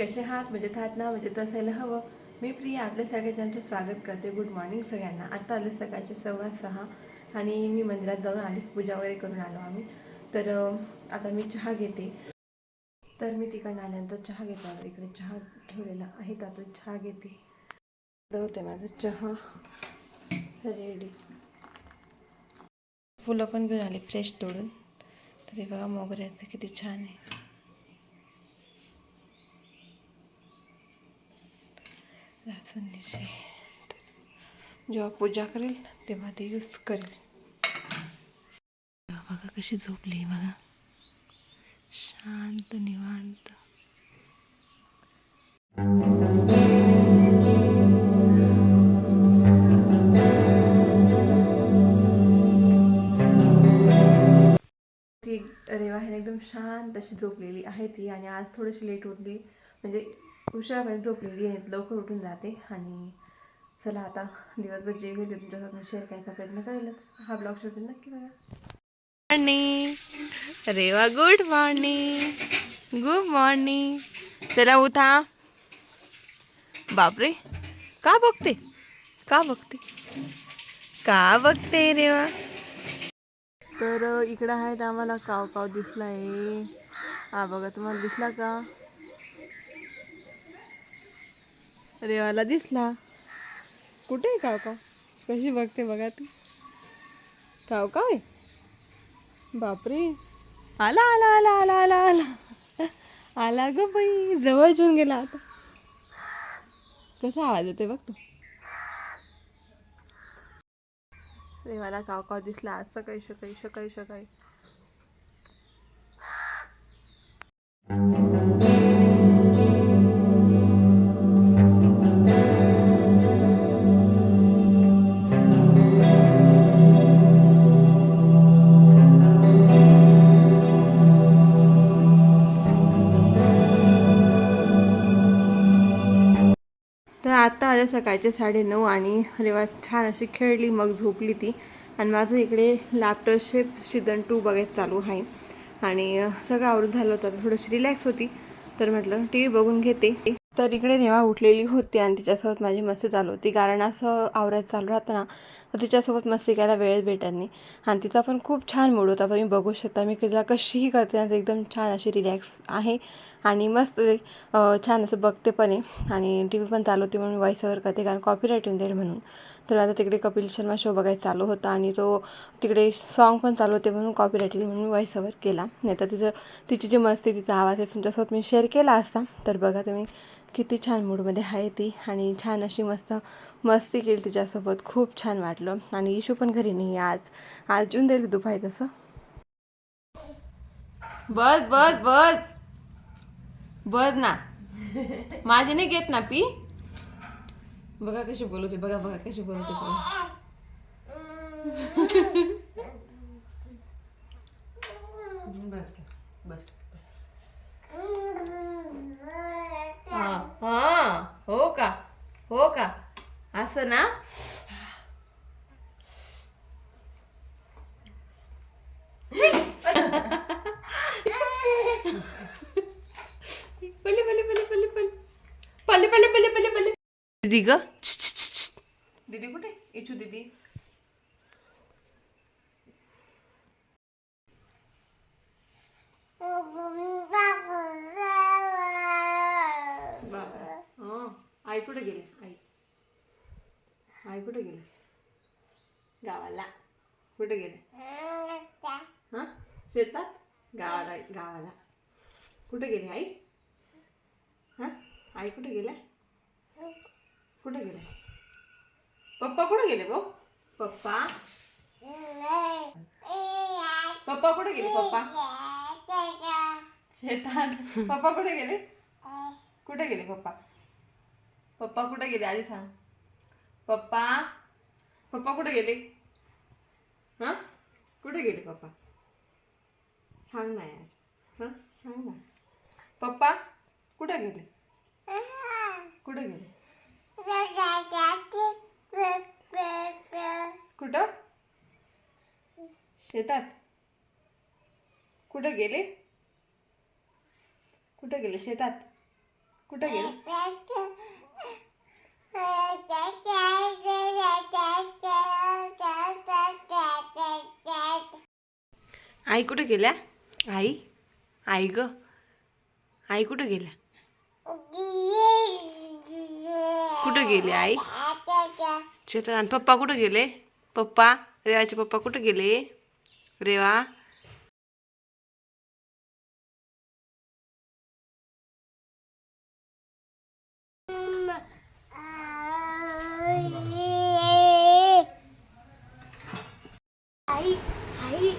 कसे आहात? मजेत आहात ना? मजेत असायला हवं. मी प्रिया आपल्या सगळ्यांचं स्वागत करते. गुड मॉर्निंग सगळ्यांना. आता आले सकाळचे सव्वा सहा आणि मी मंदिरात जाऊन आली पूजा वगैरे करून आलो आम्ही. तर आता मी चहा घेते. तर मी तिकडनं आल्यानंतर चहा घेतला. इकडे चहा ठेवलेला आहे तर आता चहा घेते. होते माझं चहा रेडी फुलं पण घेऊन आले फ्रेश तोडून. तरी बघा मोगऱ्याचं किती छान आहे. जास्वंदीचे जेव्हा पूजा करेल तेव्हा ते यूज करेल. बघा कशी झोपली बघा. शांत निवांत. ती रेवा आहे ना एकदम शांत अशी झोपलेली आहे ती आणि आज थोडीशी लेट उठली म्हणजे उशिरापर्यंत झोपलेली आहे. लवकर उठून जाते आणि चला आता दिवसभर जे होईल ते तुमच्यासोबत मी शेअर करायचा प्रयत्न करेलच. हा ब्लॉग शेवटी नक्की बघा. Morning Reva good morning good morning चला उठा. बापरे का बघते? का बघते? का बघते रेवा? तर इकडं आहेत आम्हाला काव काव दिसला आहे हा बघा तुम्हाला दिसला का? रेवाला दिसला. कुठे आहे काव काव कशी बघते बघा ती. काव काव आहे? बापरे. आला आला आला आला आला आला. आला ग बाई. जवळ येऊन गेला आता. कसा आवाज येतोय बघ तू. रेवाला काव काव दिसला. आज सकाळी सकाळी सकाळी सकाळी. तर आता आल्या सकाळचे साडेनऊ आणि रेवा छान अशी खेळली मग झोपली ती. आणि माझं इकडे लाफ्टर शेप सीझन टू बघायचं चालू आहे. आणि सगळं आवरून झालं होतं. थोडीशी रिलॅक्स होती. तर म्हटलं टी व्ही बघून घेते. तर इकडे रेवा उठलेली होती आणि तिच्यासोबत माझी मस्ती चालू होती. कारण असं आवरायचं चालू राहतं ना तर तिच्यासोबत मस्ती करायला वेळच भेटत नाही. आणि तिचा पण खूप छान मूड होता. तुम्ही बघू शकता मी तिला कशीही करते ना एकदम छान अशी रिलॅक्स आहे. आणि मस्त छान असं बघते पण आहे. आणि टी व्ही पण चालू होती म्हणून व्हॉइस ओव्हर करते कारण कॉपीराईट येऊन जाईल म्हणून. तर आता तिकडे कपिल शर्मा शो बघायचा चालू होता आणि तो तिकडे सॉन्ग पण चालू होते म्हणून कॉपीराईट येईल म्हणून व्हॉइस ओव्हर केला. नाही तर तिचं तिची जी मस्ती तिचा आवाज आहे तुमच्यासोबत मी शेअर केला असता. तर बघा तुम्ही किती छान मूडमध्ये आहे ती. आणि छान अशी मस्त मस्ती केली तिच्यासोबत. खूप छान वाटलं. आणि इशू पण घरी नाही आज. आज जून देईल दुपारी तसं. बस बस बस. बस ना. माझी नाही घेत ना पी. बघा कशी बोलवते बघा बघा कशी बोलवते बस बस बस बस हा हा हो का? हो का? असं ना पल्ले पल्ले पल्ले पल्ले पल्ले पल्ले पल्ले पल्ले पल्ले. दीदी ग. दीदी कुठे इचू दीदी. हं आई कुठे गेली? आई. आई कुठे गेली? गावाला. कुठे गेले? हां? शेतात? गावाला गावाला. कुठे गेली आई? हां? आई कुठे गेल्या? कुठे गेले पप्पा कुठे गेले भाऊ? पप्पा? पप्पा कुठे गेले पप्पा? शेतात. पप्पा कुठे गेले? कुठे गेले पप्पा? पप्पा कुठे गेले? आधी सांग. पप्पा? पप्पा कुठे गेले? हां? कुठे गेले पप्पा? सांग ना यार. हां? सांग ना. पप्पा कुठे गेले? कुठं गेले? कुठं? शेतात. कुठं गेले? कुठं गेले? शेतात. कुठं गेले? आई कुठं गेल्या? आई? आई ग? आई कुठं गेल्या? कुठे गेले आई? शेतात आणि पप्पा कुठे गेले? पप्पा रेवाचे पप्पा कुठे गेले? रेवा? आई आई